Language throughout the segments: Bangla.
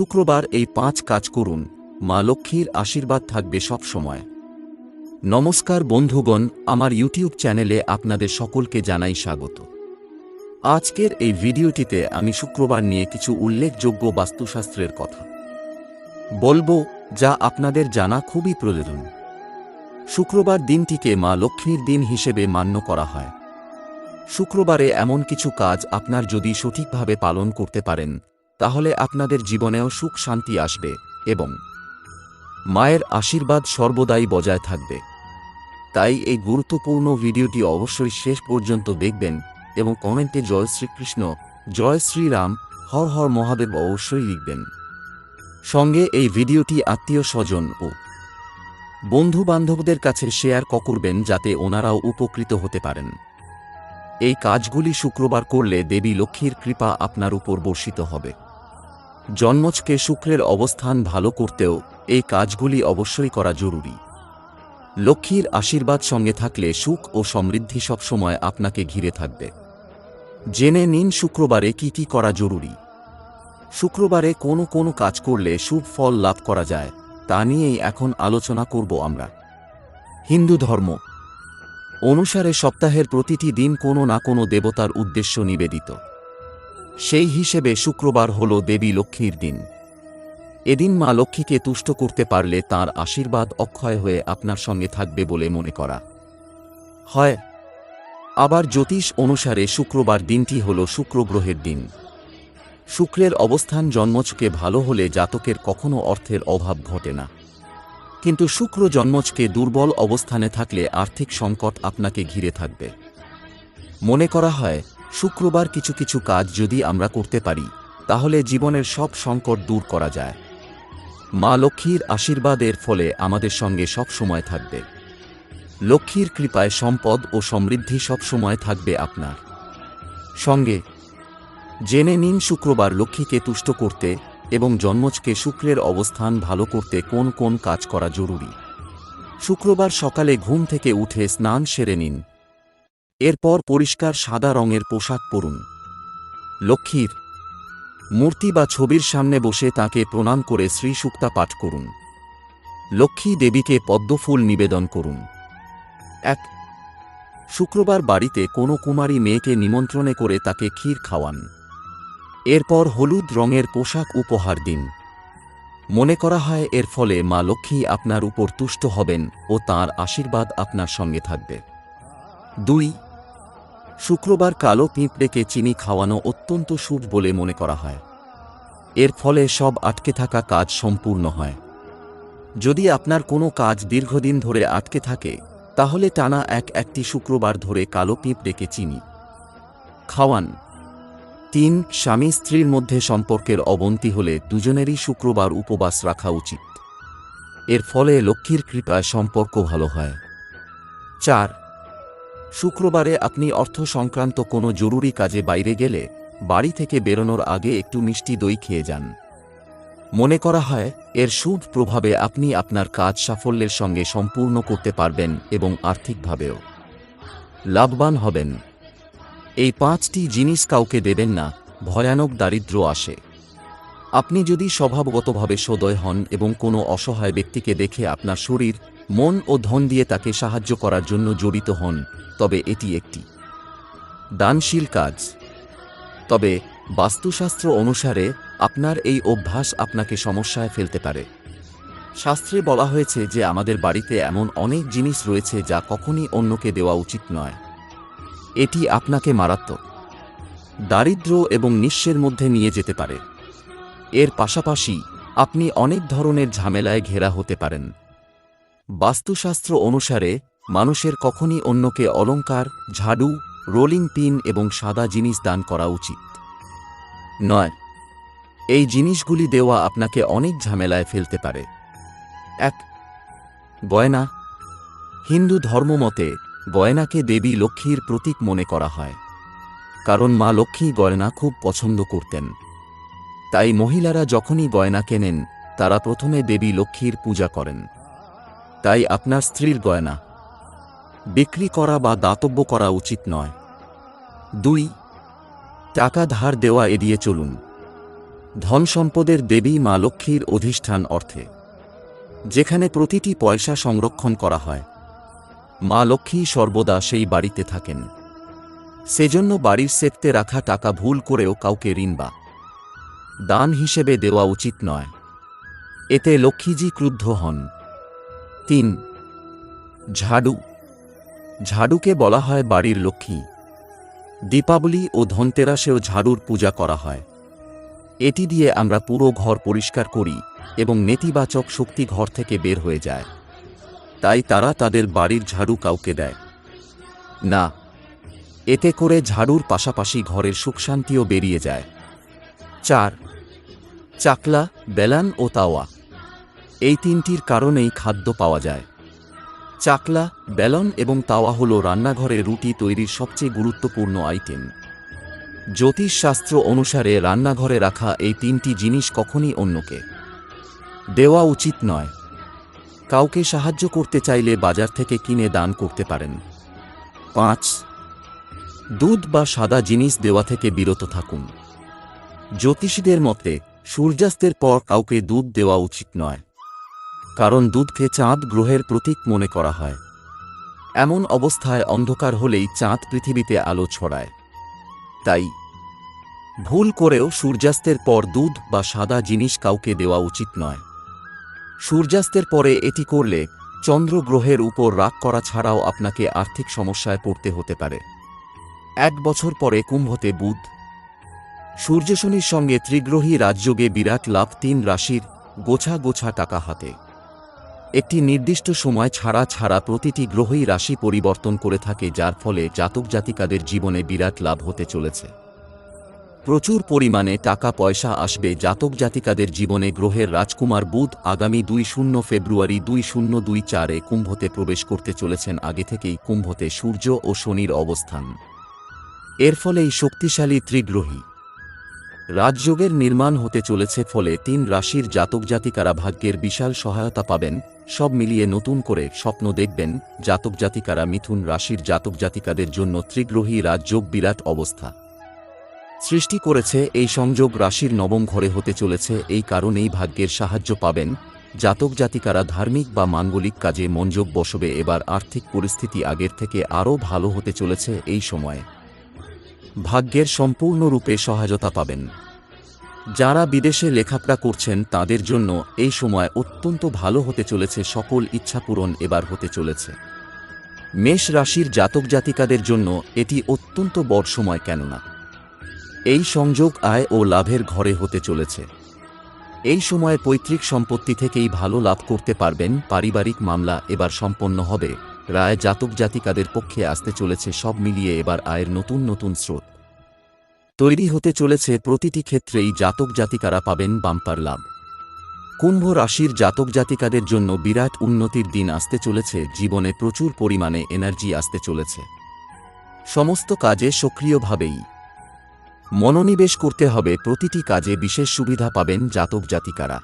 শুক্রবার এই পাঁচ কাজ করুন। মা লক্ষ্মীর আশীর্বাদ থাকবে সব সময়। নমস্কার বন্ধুগণ, আমার ইউটিউব চ্যানেলে আপনাদের সকলকে জানাই স্বাগত। আজকের এই ভিডিওটিতে আমি শুক্রবার নিয়ে কিছু উল্লেখযোগ্য বাস্তুশাস্ত্রের কথা। বলব, যা আপনাদের জানা খুবই প্রয়োজন। শুক্রবার দিনটিকে মা লক্ষ্মীর দিন হিসেবে মান্য করা হয়। শুক্রবারে এমন কিছু কাজ আপনার যদি সঠিকভাবে পালন করতে পারেন তাহলে আপনাদের জীবনেও সুখ শান্তি আসবে এবং মায়ের আশীর্বাদ সর্বদাই বজায় থাকবে। তাই এই গুরুত্বপূর্ণ ভিডিওটি অবশ্যই শেষ পর্যন্ত দেখবেন এবং কমেন্টে জয় শ্রীকৃষ্ণ, জয় শ্রীরাম, হর হর মহাদেব অবশ্যই লিখবেন। সঙ্গে এই ভিডিওটি আত্মীয় স্বজন ও বন্ধু বান্ধবদের কাছে শেয়ার করবেন যাতে ওনারাও উপকৃত হতে পারেন। এই কাজগুলি শুক্রবার করলে দেবী লক্ষ্মীর কৃপা আপনার উপর বর্ষিত হবে। জন্মজকে শুক্রের অবস্থান ভালো করতেও এই কাজগুলি অবশ্যই করা জরুরি। লক্ষ্মীর আশীর্বাদ সঙ্গে থাকলে সুখ ও সমৃদ্ধি সবসময় আপনাকে ঘিরে থাকবে। জেনে নিন শুক্রবারে কি কি করা জরুরি। শুক্রবারে কোনো কোনো কাজ করলে শুভ ফল লাভ করা যায়, তা নিয়েই এখন আলোচনা করব আমরা। হিন্দু ধর্ম। অনুসারে সপ্তাহের প্রতিটি দিন কোনো না কোনো দেবতার উদ্দেশ্য নিবেদিত। সেই হিসেবে শুক্রবার হল দেবী লক্ষ্মীর দিন। এদিন মা লক্ষ্মীকে তুষ্ট করতে পারলে তার আশীর্বাদ অক্ষয় হয়ে আপনার সঙ্গে থাকবে বলে মনে করা। হয়, আবার জ্যোতিষ অনুসারে শুক্রবার দিনটি হল শুক্র গ্রহের দিন। শুক্রের অবস্থান জন্মচকে ভালো হলে জাতকের কখনো অর্থের অভাব ঘটে না। কিন্তু শুক্র জন্মজকে দুর্বল অবস্থানে থাকলে আর্থিক সংকট আপনাকে ঘিরে থাকবে। মনে করা হয় শুক্রবার কিছু কিছু কাজ যদি আমরা করতে পারি, তাহলে জীবনের সব সংকট দূর করা যায়। মা লক্ষ্মীর আশীর্বাদের ফলে আমাদের সঙ্গে সব সময় থাকবে। লক্ষ্মীর কৃপায় সম্পদ ও সমৃদ্ধি সব সময় থাকবে আপনার। সঙ্গে, জেনে নিন শুক্রবার লক্ষ্মীকে তুষ্ট করতে এবং জন্মজকে শুক্রের অবস্থান ভালো করতে কোন কোন কাজ করা জরুরি। শুক্রবার সকালে ঘুম থেকে উঠে স্নান সেরে নিন। এরপর পরিষ্কার সাদা রঙের পোশাক পরুন। লক্ষ্মীর মূর্তি বা ছবির সামনে বসে তাকে প্রণাম করে শ্রী সুক্তা পাঠ করুন। লক্ষ্মী দেবীকে পদ্মফুল নিবেদন করুন। এক, শুক্রবার বাড়িতে কোনো কুমারী মেয়েকে নিমন্ত্রণে করে তাকে ক্ষীর খাওয়ান। এরপর হলুদ রঙের পোশাক উপহার দিন। মনে করা হয় এর ফলে মা লক্ষ্মী আপনার উপর তুষ্ট হবেন ও তার আশীর্বাদ আপনার সঙ্গে থাকবে। দুই শুক্রবার কালো পিঁপড়েকে চিনি খাওয়ানো অত্যন্ত শুভ বলে মনে করা হয়। এর ফলে সব আটকে থাকা কাজ সম্পূর্ণ হয়। যদি আপনার কোনো কাজ দীর্ঘদিন ধরে আটকে থাকে, তাহলে টানা এক একটি শুক্রবার ধরে কালো পিঁপড়েকে চিনি। খাওয়ান। তিন, স্বামী স্ত্রীর মধ্যে সম্পর্কের অবনতি হলে দুজনেরই শুক্রবার উপবাস রাখা উচিত। এর ফলে লক্ষ্মীর কৃপায় সম্পর্ক ভালো হয়। চার শুক্রবারে আপনি অর্থ সংক্রান্ত কোনো জরুরি কাজে বাইরে গেলে বাড়ি থেকে বেরোনোর আগে একটু মিষ্টি দই খেয়ে যান। মনে করা হয়, এর শুভ প্রভাবে আপনি আপনার কাজ সাফল্যের সঙ্গে সম্পূর্ণ করতে পারবেন এবং আর্থিকভাবেও লাভবান হবেন। এই পাঁচটি জিনিস কাউকে দেবেন না, ভয়ানক দারিদ্র আসে। আপনি যদি স্বভাবগতভাবে সদয় হন এবং কোনো অসহায় ব্যক্তিকে দেখে আপনার শরীর, মন ও ধন দিয়ে তাকে সাহায্য করার জন্য জড়িত হন, তবে এটি একটি দানশীল কাজ। তবে বাস্তুশাস্ত্র অনুসারে আপনার এই অভ্যাস আপনাকে সমস্যায় ফেলতে পারে। শাস্ত্রে বলা হয়েছে যে আমাদের বাড়িতে এমন অনেক জিনিস রয়েছে যা কখনই অন্যকে দেওয়া উচিত নয়। এটি আপনাকে মারাত্মক দারিদ্র এবং নিঃস্বের মধ্যে নিয়ে যেতে পারে। এর পাশাপাশি আপনি অনেক ধরনের ঝামেলায় ঘেরা হতে পারেন। বাস্তুশাস্ত্র অনুসারে, মানুষের কখনই অন্যকে অলঙ্কার ঝাড়ু, রোলিং পিন এবং সাদা জিনিস দান করা উচিত। নয়, এই জিনিসগুলি দেওয়া আপনাকে অনেক ঝামেলায় ফেলতে পারে। এক, গয়না। হিন্দু ধর্মমতে গয়নাকে দেবী লক্ষ্মীর প্রতীক মনে করা হয়। কারণ মা লক্ষ্মী গয়না খুব পছন্দ করতেন। তাই মহিলারা যখনই গয়না কেনেন, তারা প্রথমে দেবী লক্ষ্মীর পূজা করেন। তাই আপনার স্ত্রীর গয়না। বিক্রি করা বা দাতব্য করা উচিত নয়। দুই, টাকা ধার দেওয়া এড়িয়ে চলুন। ধন সম্পদের দেবী মা লক্ষ্মীর অধিষ্ঠান অর্থে। যেখানে প্রতিটি পয়সা সংরক্ষণ করা হয়। মা লক্ষ্মী সর্বদা সেই বাড়িতে থাকেন। সেজন্য বাড়ির সেটতে রাখা টাকা ভুল করেও কাউকে ঋণ বা দান হিসেবে দেওয়া উচিত নয়। এতে লক্ষ্মীজি ক্রুদ্ধ হন। তিন, ঝাড়ু। ঝাড়ুকে বলা হয় বাড়ির লক্ষ্মী। দীপাবলি ও ধনতেরাসেও ঝাড়ুর পূজা করা হয়। এটি দিয়ে আমরা পুরো ঘর পরিষ্কার করি এবং নেতিবাচক শক্তি ঘর থেকে বের হয়ে যায়। তাই তারা তাদের বাড়ির ঝাড়ু কাউকে দেয়। না, এতে করে ঝাড়ুর পাশাপাশি ঘরের সুখশান্তিও বেরিয়ে যায়। চার চাকলা, বেলান ও তাওয়া। এই তিনটির কারণেই খাদ্য পাওয়া যায়। চাকলা, বেলন এবং তাওয়া হল রান্নাঘরে রুটি তৈরির সবচেয়ে গুরুত্বপূর্ণ আইটেম। জ্যোতিষশাস্ত্র অনুসারে রান্নাঘরে রাখা এই তিনটি জিনিস কখনই অন্যকে দেওয়া উচিত নয়। কাউকে সাহায্য করতে চাইলে বাজার থেকে কিনে দান করতে পারেন। পাঁচ, দুধ বা সাদা জিনিস দেওয়া থেকে বিরত থাকুন। জ্যোতিষীদের মতে সূর্যাস্তের পর কাউকে দুধ দেওয়া উচিত নয়। কারণ দুধকে চাঁদ গ্রহের প্রতীক মনে করা হয়। এমন অবস্থায় অন্ধকার হলেই চাঁদ পৃথিবীতে আলো ছড়ায়। তাই, ভুল করেও সূর্যাস্তের পর দুধ বা সাদা জিনিস কাউকে দেওয়া উচিত নয়। সূর্যাস্তের পরে এটি করলে চন্দ্র গ্রহের উপর রাগ করা ছাড়াও আপনাকে আর্থিক সমস্যায় পড়তে হতে পারে। এক বছর পরে কুম্ভতে বুধ সূর্যশনির সঙ্গে ত্রিগ্রহী রাজযোগে বিরাট লাভ তিন রাশির গোছা গোছা টাকা হাতে। একটি নির্দিষ্ট সময় ছাড়া ছাড়া প্রতিটি গ্রহই রাশি পরিবর্তন করে থাকে, যার ফলে জাতক জাতিকাদের জীবনে বিরাট লাভ হতে চলেছে। প্রচুর পরিমাণে টাকা পয়সা আসবে, জাতক জাতিকাদের জীবনে গ্রহের রাজকুমার বুধ আগামী দুই শূন্য ফেব্রুয়ারি দুই শূন্য দুই চারে কুম্ভতে প্রবেশ করতে চলেছেন। আগে থেকেই কুম্ভতে সূর্য ও শনির অবস্থান। এর ফলেই শক্তিশালী ত্রিগ্রহী। রাজযোগের নির্মাণ হতে চলেছে ফলে তিন রাশির জাতক জাতিকারা ভাগ্যের বিশাল সহায়তা পাবেন। সব মিলিয়ে নতুন করে স্বপ্ন দেখবেন জাতক জাতিকারা মিথুন রাশির জাতক জাতিকাদের জন্য ত্রিগ্রহী রাজযোগ বিরাট অবস্থা। সৃষ্টি করেছে এই সংযোগ রাশির নবম ঘরে হতে চলেছে এই কারণেই ভাগ্যের সাহায্য পাবেন। জাতক জাতিকারা ধার্মিক বা মাঙ্গলিক কাজে মনোযোগ বসবে। এবার আর্থিক পরিস্থিতি আগের থেকে আরও ভালো হতে চলেছে এই সময়ে। ভাগ্যের সম্পূর্ণরূপে সহায়তা পাবেন। যারা বিদেশে লেখাপড়া করছেন, তাদের জন্য এই সময় অত্যন্ত ভালো হতে চলেছে, সকল ইচ্ছা পূরণ এবার হতে চলেছে। মেষ রাশির জাতক জাতিকাদের জন্য এটি অত্যন্ত বড় সময় কেননা, এই সংযোগ আয় ও লাভের ঘরে হতে চলেছে। এই সময়ে পৈতৃক সম্পত্তি থেকেই ভালো লাভ করতে পারবেন, পারিবারিক মামলা এবার সম্পন্ন হবে। রায় জাতক জাতিকাদের পক্ষে আসতে চলেছে সব মিলিয়ে এবার আয়ের নতুন নতুন স্রোত। তৈরি হতে চলেছে প্রতিটি ক্ষেত্রেই জাতক জাতিকারা পাবেন বাম্পার লাভ। কুম্ভ রাশির জাতক জাতিকাদের জন্য বিরাট উন্নতির দিন আসতে চলেছে, জীবনে প্রচুর পরিমাণে এনার্জি আসতে চলেছে। সমস্ত কাজে সক্রিয়ভাবেই মনোনিবেশ করতে হবে, প্রতিটি কাজে বিশেষ সুবিধা পাবেন জাতক জাতিকারা।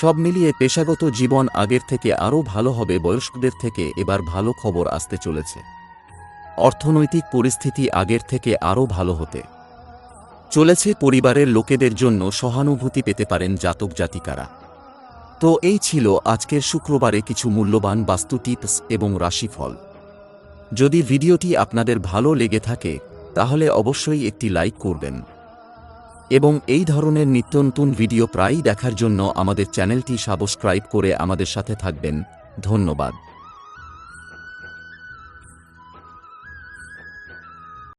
সব মিলিয়ে পেশাগত জীবন আগের থেকে আরও ভালো হবে বয়স্কদের থেকে এবার ভালো খবর আসতে চলেছে। অর্থনৈতিক পরিস্থিতি আগের থেকে আরও ভালো হতে চলেছে পরিবারের লোকেদের জন্য সহানুভূতি পেতে পারেন জাতক জাতিকারা। তো এই ছিল আজকের শুক্রবারে কিছু মূল্যবান বাস্তু টিপস এবং রাশিফল। যদি ভিডিওটি আপনাদের ভালো লেগে থাকে, তাহলে অবশ্যই একটি লাইক করবেন। এবং এই ধরনের নিত্য নতুন ভিডিও প্রায়ই দেখার জন্য আমাদের চ্যানেলটি সাবস্ক্রাইব করে আমাদের সাথে থাকবেন। ধন্যবাদ।